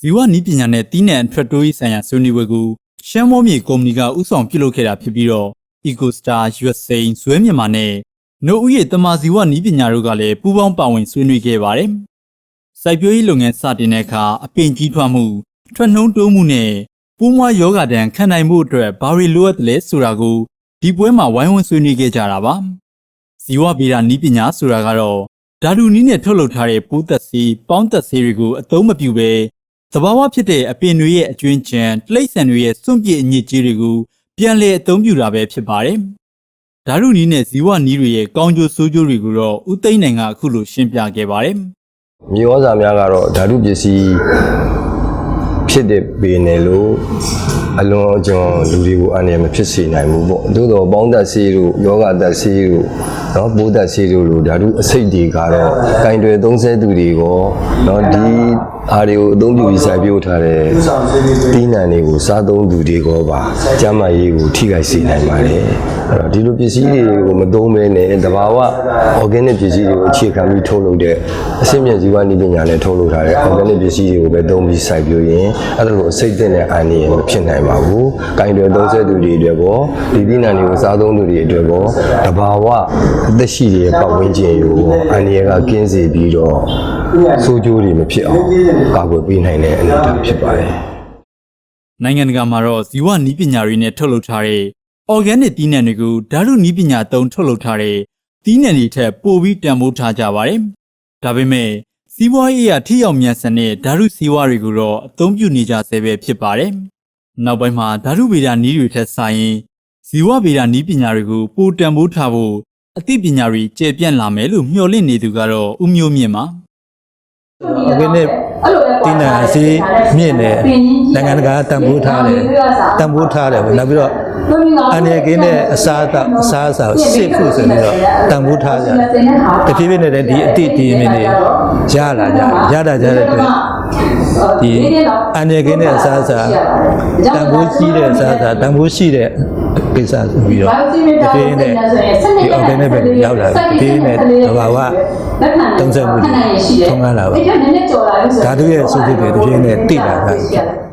ဇီဝနီးပညာနဲ့တီးနှံအထွက်တိုးရေးဆိုင်ရာဆွေးနွေးပွဲကိုရှမ်းမောမြေကုမ္ပဏီကဥဆောင်ပြုလုပ်ခဲ့တာဖြစ်ပြီးတော့ EcoStar USA ဇွဲမြန်မာနဲ့နှုတ်ဦးရတမာဇီဝနီးပညာတို့ကလည်းပူးပေါင်းပါဝင်ဆွေးနွေးခဲ့ပါတယ်။စိုက်ပျိုးရေးလုပ်ငန်းစတင်တဲ့အခါအပင်ကြီးထွားမှုထွက်နှုံးတိုးမှုနဲ့ပိုးမွားယောဂတန်ခံနိုင်မှုအတွက်ဘာတွေလိုအပ်တယ်လဲဆိုတာကိုဒီပွဲမှာဝိုင်းဝန်းဆွေးနွေးခဲ့ကြတာပါ။ဇီဝဗေဒနီးပညာဆိုတာကတော့ဓာတုနည်းနဲ့ထုတ်လုပ်ထားတဲ့ပိုးသက်ဆေးပေါင်းသက်ဆေးတွေကိုအသုံးမပြုဘဲ သဘာဝဖြစ်တဲ့အပင်တွေရဲ့အကျွင်းချံတိရစ္ဆာန်တွေရဲ့စွန့်ပစ်အညစ်အကြေးတွေကိုပြန်လည်အသုံးပြုတာပဲဖြစ်ပါတယ်။ဓာတုနည်းနဲ့ဇီဝနည်းတွေရဲ့ကောင်းကျိုးဆိုးကျိုးတွေကိုတော့ဦးသိန်းနိုင်ကအခုလိုရှင်းပြခဲ့ပါတယ်။မြေဩဇာများကတော့ဓာတုပစ္စည်းဖြစ်တဲ့ပေနယ်လို့အလွန်အကျွံလူတွေကိုအန္တရာယ်မဖြစ်စေနိုင်ဘူးပေါ့သို့တော့ပေါင်းသက်ဆေးတို့ယောဂသက်ဆေးတို့နော်ပိုးသက်ဆေးတို့လိုဓာတုအဆိပ်တွေကတော့ကင်တွယ်သုံးဆဲသူတွေရောနော်ဒီ အားတွေကိုအသုံးပြုပြီးစိုက်ပျိုးထားတဲ့တီးနှံတွေကိုစားသုံးသူတွေရောပါကျန်းမာရေးကိုထိခိုက်စေနိုင်ပါတယ်အဲ့တော့ဒီလိုပစ္စည်းတွေကိုမသုံးဘဲနဲ့တဘာဝ organic ပစ္စည်းတွေကိုအခြေခံပြီးထုတ်လုပ်တဲ့အစိမ့်မြင့်ဇီဝနည်းပညာနဲ့ထုတ်လုပ်ထားတဲ့ organic ပစ္စည်းတွေကိုပဲသုံးပြီးစိုက်ပျိုးရင်အဲ့ဒါကိုစိတ်သက်တဲ့အန္တရာယ်မဖြစ်နိုင်ပါဘူး။ကင်တွယ်သုံးဆသူတွေအတွက်ကောဒီသီးနှံတွေကိုစားသုံးသူတွေအတွက်ကောတဘာဝအသက်ရှိတဲ့ပတ်ဝန်းကျင်ကိုအန္တရာယ်ကကင်းစေပြီးတော့ဆိုးကျိုးတွေမဖြစ်အောင်ကာကွယ်ပေးနိုင်တဲ့အနေအထားဖြစ်ပါတယ်။နိုင်ငံတကာမှာတော့ဇီဝနီးပညာတွေနဲ့ထုတ်လုပ်ထားတဲ့ organic တီးနှံတွေကိုဓာတုနီးပညာသုံးထုတ်လုပ်ထားတဲ့တီးနှံတွေထက်ပိုပြီးတန်ဖိုးထားကြပါတယ်။ဒါပေမဲ့စီးပွားရေးအရထိရောက်မြန်ဆန်တဲ့ဓာတုစီးပွားတွေကိုတော့အသုံးပြုနေကြဆဲပဲဖြစ်ပါတယ်။နောက်ပိုင်းမှာဓာတုဗေဒနီးတွေထက်ဆိုင်ရင်ဇီဝဗေဒနီးပညာတွေကိုပိုတန်ဖိုးထားဖို့အသိပညာတွေကျယ်ပြန့်လာမယ်လို့မျှော်လင့်နေသူကတော့ဦးမျိုးမြင့်ပါ ဒီနေ့တင်းနာစီမြင့်တယ်နိုင်ငံတကာတန်ဖိုးထားတယ်တန်ဖိုးထားတယ်ပေါ့နောက်ပြီးတော့အန်ရကင်းတဲ့အစားအသောက်အစားအစာကိုစစ်ဖို့ဆိုပြီးတော့တန်ဖိုးထားကြတယ်တဖြည်းဖြည်းနဲ့လည်းဒီအတိဒီမင်းတွေရလာကြရတာကြတဲ့အတွက် ဒီအန်ရကင်းတဲ့အစားအစာတန်ဖိုးကြီးတဲ့အစားအစာတန်ဖိုးရှိတဲ့ကိစ္စဆိုပြီးတော့တဖြည်းဖြည်းနဲ့ဒီ organic ဘက်ကိုရောက်လာတယ်တဖြည်းဖြည်းနဲ့သဘာဝတုံးဆက်မှုတွေထုံးကားလာပါအဲ့ဒါနည်းနည်းကြော်လာလို့ဆိုဓာတုရဲ့အစုပ်တွေတဖြည်းဖြည်းနဲ့တိလာတာ